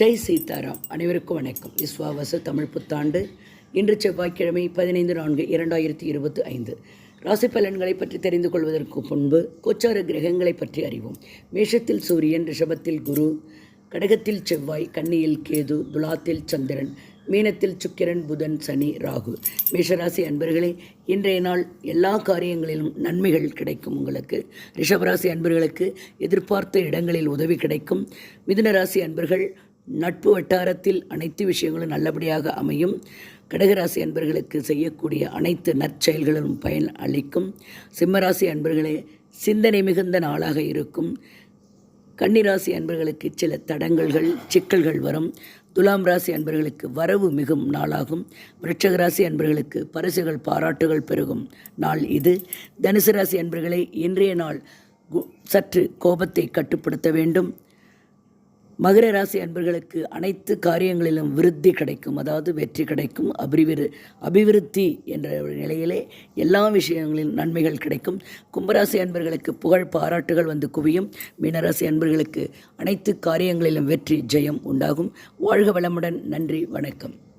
ஜெய் சீதாராம். அனைவருக்கும் வணக்கம். விஸ்வாவச தமிழ் புத்தாண்டு. இன்று செவ்வாய்க்கிழமை பதினைந்து நான்கு இரண்டாயிரத்தி இருபத்தி ஐந்து. ராசி பலன்களை பற்றி தெரிந்து கொள்வதற்கு முன்பு கோச்சார கிரகங்களை பற்றி அறிவோம். மேஷத்தில் சூரியன் ரிஷபத்தில் குரு கடகத்தில் செவ்வாய் கன்னியில் கேது துலாத்தில் சந்திரன் மீனத்தில் சுக்கிரன் புதன் சனி ராகு. மேஷராசி அன்பர்களே இன்றைய நாள் எல்லா காரியங்களிலும் நன்மைகள் கிடைக்கும் உங்களுக்கு. ரிஷபராசி அன்பர்களுக்கு எதிர்பார்த்த இடங்களில் உதவி கிடைக்கும். மிதுனராசி அன்பர்கள் நட்பு வட்டாரத்தில் அனைத்து விஷயங்களும் நல்லபடியாக அமையும். கடகராசி அன்பர்களுக்கு செய்யக்கூடிய அனைத்து நற்செயல்களும் பயன் அளிக்கும். சிம்மராசி அன்பர்களே சிந்தனை மிகுந்த நாளாக இருக்கும். கன்னிராசி அன்பர்களுக்கு சில தடங்கல்கள் சிக்கல்கள் வரும். துலாம் ராசி அன்பர்களுக்கு வரவு மிகும் நாளாகும். விருட்சக ராசி அன்பர்களுக்கு பரிசுகள் பாராட்டுகள் பெருகும் நாள் இது. தனுசு ராசி அன்பர்களே இன்றைய நாள் கு- சற்று கோபத்தை கட்டுப்படுத்த வேண்டும். மகர ராசி அன்பர்களுக்கு அனைத்து காரியங்களிலும் விருத்தி கிடைக்கும். அதாவது வெற்றி கிடைக்கும். அபிவிரு அபிவிருத்தி என்ற ஒரு நிலையிலே எல்லா விஷயங்களிலும் நன்மைகள் கிடைக்கும். கும்பராசி அன்பர்களுக்கு புகழ் பாராட்டுகள் வந்து குவியும். மீனராசி அன்பர்களுக்கு அனைத்து காரியங்களிலும் வெற்றி ஜெயம் உண்டாகும். வாழ்க வளமுடன். நன்றி வணக்கம்.